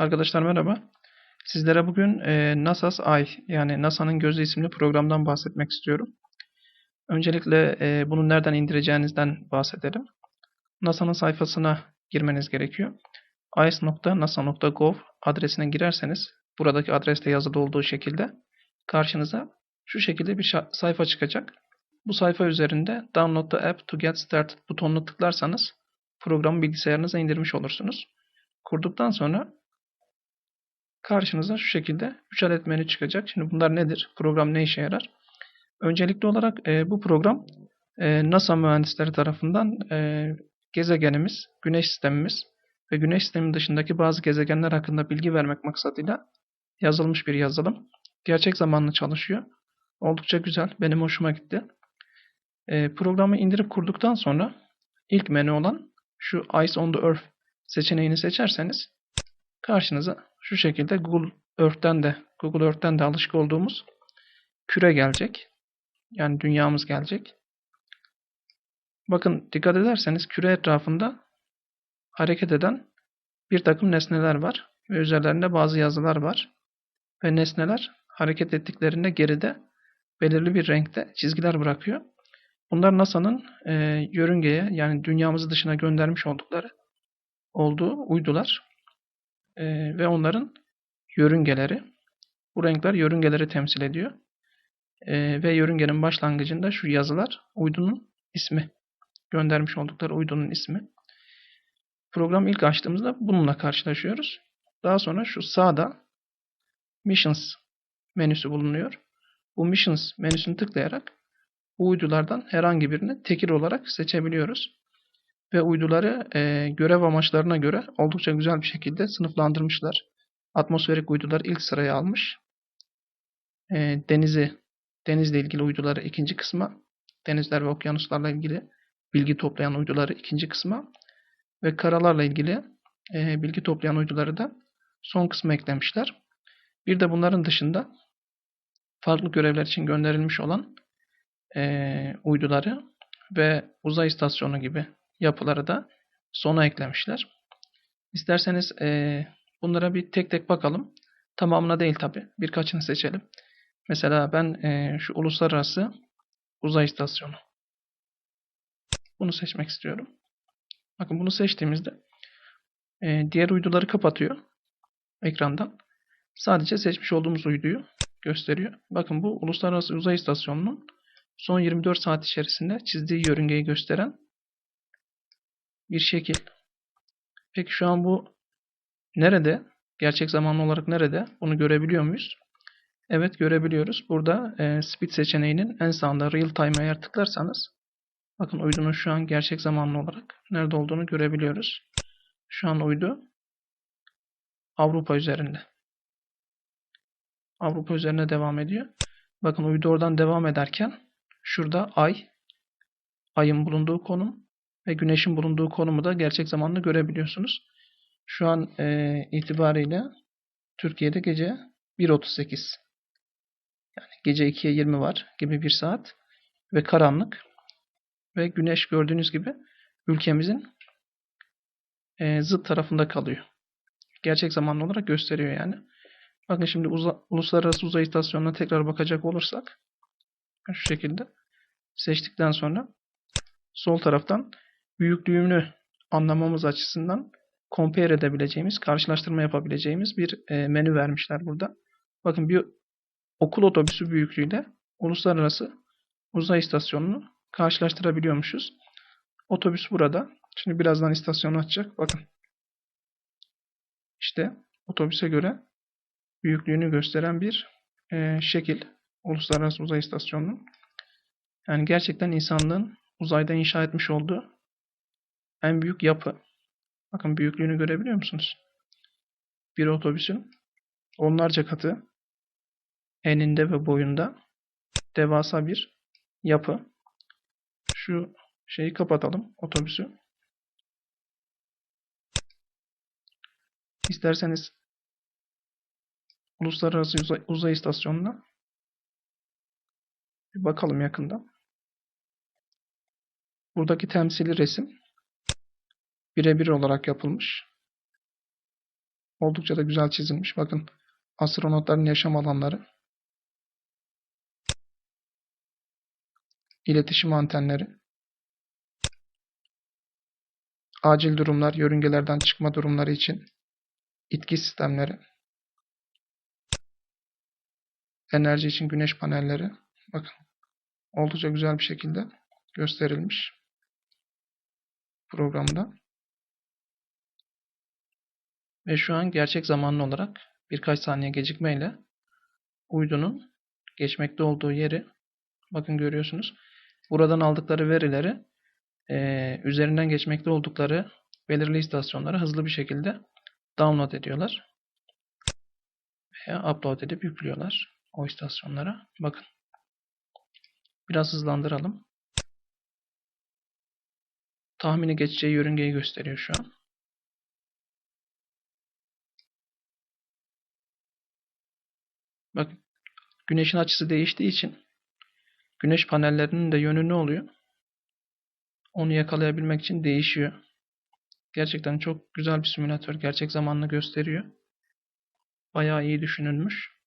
Arkadaşlar merhaba. Sizlere bugün e, NASA's Eye yani NASA'nın Gözü isimli programdan bahsetmek istiyorum. Öncelikle e, bunu nereden indireceğinizden bahsedelim. NASA'nın sayfasına girmeniz gerekiyor. ice.nasa.gov adresine girerseniz buradaki adreste yazılı olduğu şekilde karşınıza şu şekilde bir sayfa çıkacak. Bu sayfa üzerinde Download the app to get started butonunu tıklarsanız programı bilgisayarınıza indirmiş olursunuz. Kurduktan sonra karşınıza şu şekilde 3 adet menü çıkacak. Şimdi bunlar nedir? Program ne işe yarar? Öncelikli olarak e, bu program e, NASA mühendisleri tarafından e, gezegenimiz, güneş sistemimiz ve güneş sistemi dışındaki bazı gezegenler hakkında bilgi vermek maksadıyla yazılmış bir yazılım. Gerçek zamanlı çalışıyor. Oldukça güzel. Benim hoşuma gitti. E, programı indirip kurduktan sonra ilk menü olan şu Eyes on the Earth seçeneğini seçerseniz karşınıza şu şekilde Google Earth'ten de Google Earth'ten de alışık olduğumuz küre gelecek. Yani dünyamız gelecek. Bakın dikkat ederseniz küre etrafında hareket eden bir takım nesneler var ve üzerlerinde bazı yazılar var. Ve nesneler hareket ettiklerinde geride belirli bir renkte çizgiler bırakıyor. Bunlar NASA'nın e, yörüngeye yani dünyamızı dışına göndermiş oldukları olduğu uydular e, ve onların yörüngeleri. Bu renkler yörüngeleri temsil ediyor. E, ve yörüngenin başlangıcında şu yazılar uydunun ismi. Göndermiş oldukları uydunun ismi. Program ilk açtığımızda bununla karşılaşıyoruz. Daha sonra şu sağda Missions menüsü bulunuyor. Bu Missions menüsünü tıklayarak bu uydulardan herhangi birini tekil olarak seçebiliyoruz. Ve uyduları e, görev amaçlarına göre oldukça güzel bir şekilde sınıflandırmışlar. Atmosferik uydular ilk sıraya almış. E, denizi, denizle ilgili uyduları ikinci kısma, denizler ve okyanuslarla ilgili bilgi toplayan uyduları ikinci kısma ve karalarla ilgili e, bilgi toplayan uyduları da son kısma eklemişler. Bir de bunların dışında farklı görevler için gönderilmiş olan e, uyduları ve uzay istasyonu gibi yapıları da sona eklemişler. İsterseniz e, bunlara bir tek tek bakalım. Tamamına değil tabi. Birkaçını seçelim. Mesela ben e, şu uluslararası uzay istasyonu. Bunu seçmek istiyorum. Bakın bunu seçtiğimizde e, diğer uyduları kapatıyor ekrandan. Sadece seçmiş olduğumuz uyduyu gösteriyor. Bakın bu uluslararası uzay istasyonunun son 24 saat içerisinde çizdiği yörüngeyi gösteren bir şekil. Peki şu an bu nerede? Gerçek zamanlı olarak nerede? Bunu görebiliyor muyuz? Evet görebiliyoruz. Burada e, speed seçeneğinin en sağında real time eğer tıklarsanız bakın uydunun şu an gerçek zamanlı olarak nerede olduğunu görebiliyoruz. Şu an uydu Avrupa üzerinde. Avrupa üzerine devam ediyor. Bakın uydu oradan devam ederken şurada ay, ayın bulunduğu konum ve güneşin bulunduğu konumu da gerçek zamanlı görebiliyorsunuz. Şu an e, itibariyle Türkiye'de gece 1.38 yani gece 2'ye 20 var gibi bir saat ve karanlık ve güneş gördüğünüz gibi ülkemizin e, zıt tarafında kalıyor. Gerçek zamanlı olarak gösteriyor yani. Bakın şimdi uza, Uluslararası Uzay İstasyonu'na tekrar bakacak olursak şu şekilde seçtikten sonra sol taraftan büyüklüğünü anlamamız açısından compare edebileceğimiz, karşılaştırma yapabileceğimiz bir e, menü vermişler burada. Bakın bir okul otobüsü büyüklüğüyle uluslararası uzay istasyonunu karşılaştırabiliyormuşuz. Otobüs burada. Şimdi birazdan istasyonu açacak. Bakın. İşte otobüse göre büyüklüğünü gösteren bir e, şekil. Uluslararası Uzay İstasyonu'nun. Yani gerçekten insanlığın uzayda inşa etmiş olduğu en büyük yapı. Bakın büyüklüğünü görebiliyor musunuz? Bir otobüsün onlarca katı eninde ve boyunda devasa bir yapı. Şu şeyi kapatalım otobüsü. İsterseniz Uluslararası Uzay, Uzay İstasyonu'na bir bakalım yakından. Buradaki temsili resim birebir olarak yapılmış. Oldukça da güzel çizilmiş. Bakın astronotların yaşam alanları. iletişim antenleri. Acil durumlar, yörüngelerden çıkma durumları için itki sistemleri. Enerji için güneş panelleri. Bakın oldukça güzel bir şekilde gösterilmiş programda. Ve şu an gerçek zamanlı olarak birkaç saniye gecikmeyle uydunun geçmekte olduğu yeri bakın görüyorsunuz. Buradan aldıkları verileri e, üzerinden geçmekte oldukları belirli istasyonlara hızlı bir şekilde download ediyorlar. Veya upload edip yüklüyorlar o istasyonlara. Bakın. Biraz hızlandıralım. Tahmini geçeceği yörüngeyi gösteriyor şu an. Bak güneşin açısı değiştiği için güneş panellerinin de yönü ne oluyor? Onu yakalayabilmek için değişiyor. Gerçekten çok güzel bir simülatör. Gerçek zamanlı gösteriyor. Bayağı iyi düşünülmüş.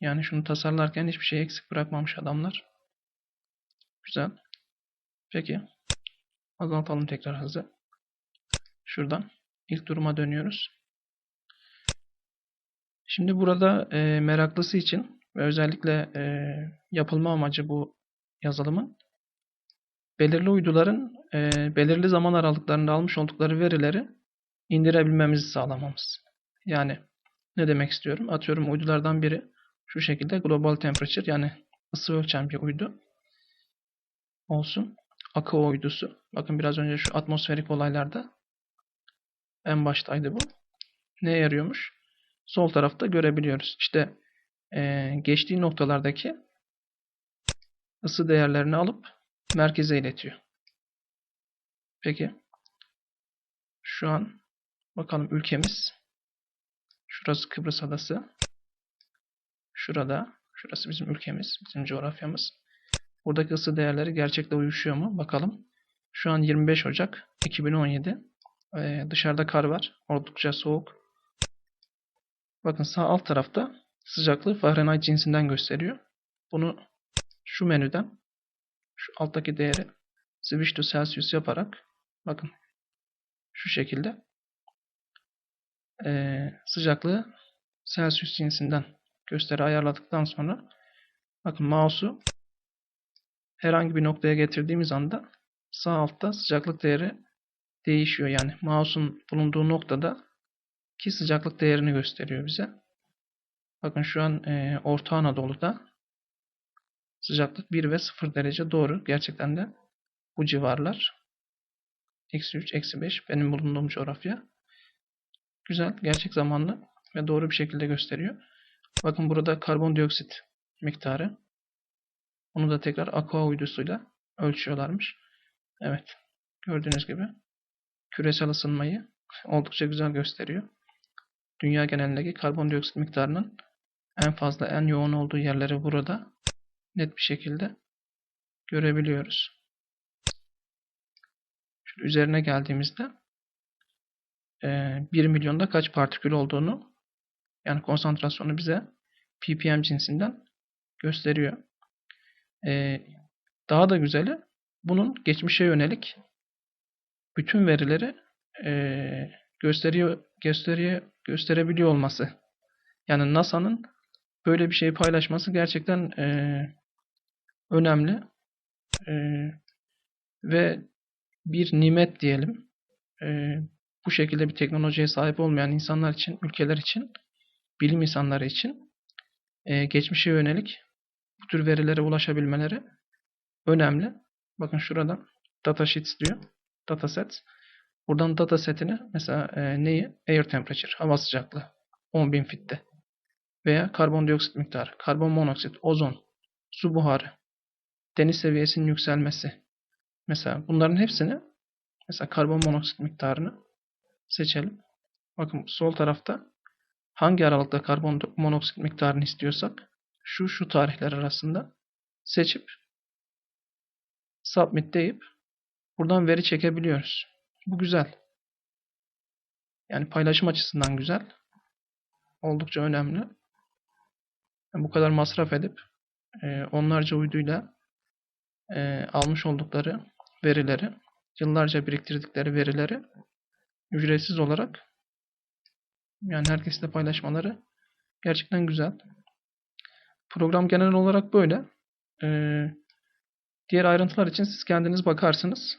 Yani şunu tasarlarken hiçbir şey eksik bırakmamış adamlar. Güzel. Peki. Azaltalım tekrar hızı. Şuradan ilk duruma dönüyoruz. Şimdi burada e, meraklısı için ve özellikle e, yapılma amacı bu yazılımın belirli uyduların e, belirli zaman aralıklarında almış oldukları verileri indirebilmemizi sağlamamız. Yani ne demek istiyorum? Atıyorum uydulardan biri şu şekilde global temperature yani ısı ölçen bir uydu olsun. Akı uydusu. Bakın biraz önce şu atmosferik olaylarda en baştaydı bu. Ne yarıyormuş? Sol tarafta görebiliyoruz. İşte e, geçtiği noktalardaki ısı değerlerini alıp merkeze iletiyor. Peki. Şu an bakalım ülkemiz. Şurası Kıbrıs Adası. Şurada. Şurası bizim ülkemiz. Bizim coğrafyamız. Buradaki ısı değerleri gerçekte uyuşuyor mu? Bakalım. Şu an 25 Ocak 2017. Ee, dışarıda kar var. Oldukça soğuk. Bakın sağ alt tarafta sıcaklığı Fahrenheit cinsinden gösteriyor. Bunu şu menüden şu alttaki değeri switch to Celsius yaparak bakın şu şekilde e, sıcaklığı Celsius cinsinden gösteri ayarladıktan sonra bakın mouse'u herhangi bir noktaya getirdiğimiz anda sağ altta sıcaklık değeri değişiyor. Yani mouse'un bulunduğu noktada ki sıcaklık değerini gösteriyor bize. Bakın şu an e, Orta Anadolu'da sıcaklık 1 ve 0 derece doğru. Gerçekten de bu civarlar. Eksi 3, eksi 5 benim bulunduğum coğrafya. Güzel, gerçek zamanlı ve doğru bir şekilde gösteriyor. Bakın burada karbondioksit miktarı. Onu da tekrar aqua uydusuyla ölçüyorlarmış. Evet, gördüğünüz gibi küresel ısınmayı oldukça güzel gösteriyor. Dünya genelindeki karbondioksit miktarının en fazla, en yoğun olduğu yerleri burada net bir şekilde görebiliyoruz. Şöyle üzerine geldiğimizde 1 milyonda kaç partikül olduğunu yani konsantrasyonu bize ppm cinsinden gösteriyor. Daha da güzeli bunun geçmişe yönelik bütün verileri gösteriyor, gösteriyor, gösterebiliyor olması. Yani NASA'nın böyle bir şey paylaşması gerçekten e, önemli e, ve bir nimet diyelim. E, bu şekilde bir teknolojiye sahip olmayan insanlar için, ülkeler için, bilim insanları için e, geçmişe yönelik bu tür verilere ulaşabilmeleri önemli. Bakın şuradan datasheets diyor. Datasets. Buradan datasetini mesela e, neyi? Air temperature, hava sıcaklığı. 10.000 fitte. Veya karbondioksit miktarı, karbon monoksit, ozon, su buharı, deniz seviyesinin yükselmesi. Mesela bunların hepsini mesela karbon monoksit miktarını seçelim. Bakın sol tarafta hangi aralıkta karbon monoksit miktarını istiyorsak şu şu tarihler arasında seçip submit deyip buradan veri çekebiliyoruz. Bu güzel. Yani paylaşım açısından güzel. Oldukça önemli. Yani bu kadar masraf edip e, onlarca uyduyla e, almış oldukları verileri, yıllarca biriktirdikleri verileri ücretsiz olarak yani herkesle paylaşmaları gerçekten güzel. Program genel olarak böyle. Ee, diğer ayrıntılar için siz kendiniz bakarsınız.